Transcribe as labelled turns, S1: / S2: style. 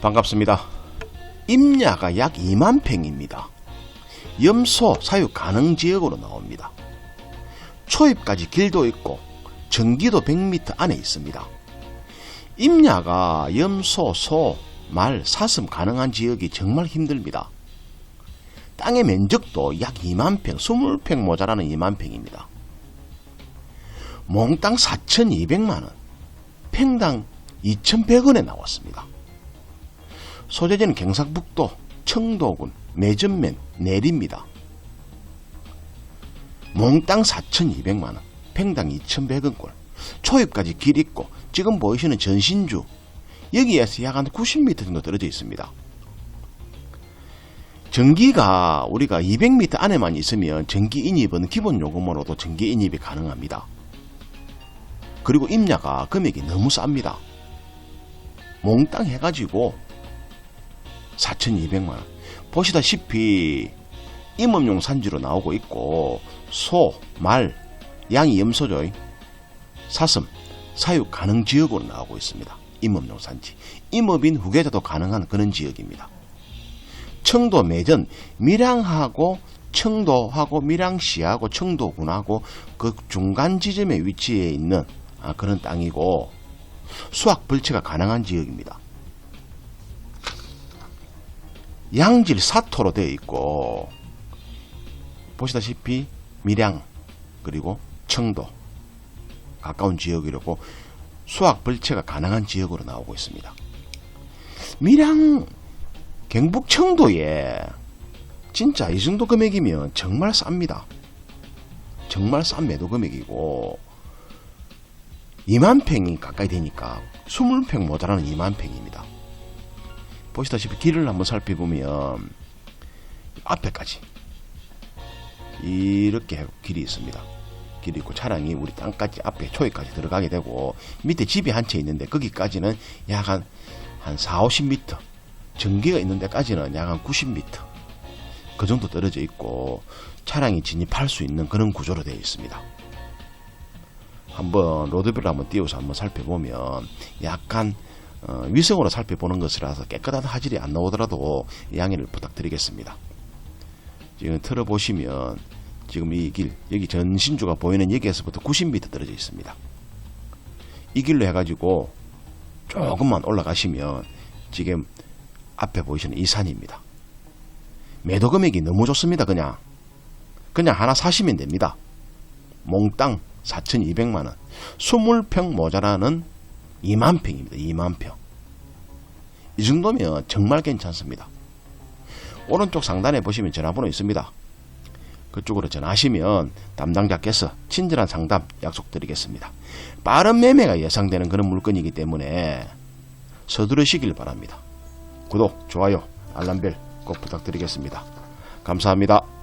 S1: 반갑습니다. 임야가 약 2만 평입니다. 염소 사육 가능 지역으로 나옵니다. 초입까지 길도 있고 전기도 100m 안에 있습니다. 임야가 염소, 소, 말, 사슴 가능한 지역이 정말 힘듭니다. 땅의 면적도 약 2만 평, 20평 모자라는 2만 평입니다. 몽땅 4,200만 원, 평당 2,100원에 나왔습니다. 소재지는 경상북도 청도군 매전면 내리입니다. 몽땅 4,200만원, 평당 2,100원꼴, 초입까지 길 있고 지금 보이시는 전신주 여기에서 약 한 90m 정도 떨어져 있습니다. 전기가 우리가 200m 안에만 있으면 전기 인입은 기본 요금으로도 전기 인입이 가능합니다. 그리고 임야가 금액이 너무 쌉니다. 몽땅 해가지고 4,200만 원. 보시다시피 임업용 산지로 나오고 있고 소, 말, 양이 염소죠. 사슴, 사육 가능 지역으로 나오고 있습니다. 임업용 산지. 임업인 후계자도 가능한 그런 지역입니다. 청도 매전 밀양하고 청도하고 밀양시하고 청도군하고 그 중간 지점에 위치해 있는 아, 그런 땅이고 수확 벌채가 가능한 지역입니다. 양질 사토로 되어 있고 보시다시피 밀양 그리고 청도 가까운 지역이라고 수확 벌채가 가능한 지역으로 나오고 있습니다. 밀양 경북 청도에 진짜 이 정도 금액이면 정말 쌉니다. 정말 싼 매도 금액이고 2만 평이 가까이 되니까 20평 모자라는 2만 평입니다. 보시다시피 길을 한번 살펴보면 앞에까지 이렇게 길이 있습니다. 길이 있고 차량이 우리 땅까지 앞에 초에까지 들어가게 되고 밑에 집이 한 채 있는데 거기까지는 약 한 한 4, 50m 전기가 있는 데까지는 약 한 90m 그 정도 떨어져 있고 차량이 진입할 수 있는 그런 구조로 되어 있습니다. 한번 로드뷰를 한번 띄워서 한번 살펴보면 약간 어, 위성으로 살펴보는 것이라서 깨끗한 화질이 안 나오더라도 양해를 부탁드리겠습니다. 지금 틀어보시면 지금 이 길, 여기 전신주가 보이는 여기에서부터 90m 떨어져 있습니다. 이 길로 해가지고 조금만 올라가시면 지금 앞에 보이시는 이 산입니다. 매도 금액이 너무 좋습니다. 그냥 그냥 하나 사시면 됩니다. 몽땅 4,200만 원. 20평 모자라는 2만 평입니다. 2만 평. 이 정도면 정말 괜찮습니다. 오른쪽 상단에 보시면 전화번호 있습니다. 그쪽으로 전화하시면 담당자께서 친절한 상담 약속드리겠습니다. 빠른 매매가 예상되는 그런 물건이기 때문에 서두르시길 바랍니다. 구독, 좋아요, 알람벨 꼭 부탁드리겠습니다. 감사합니다.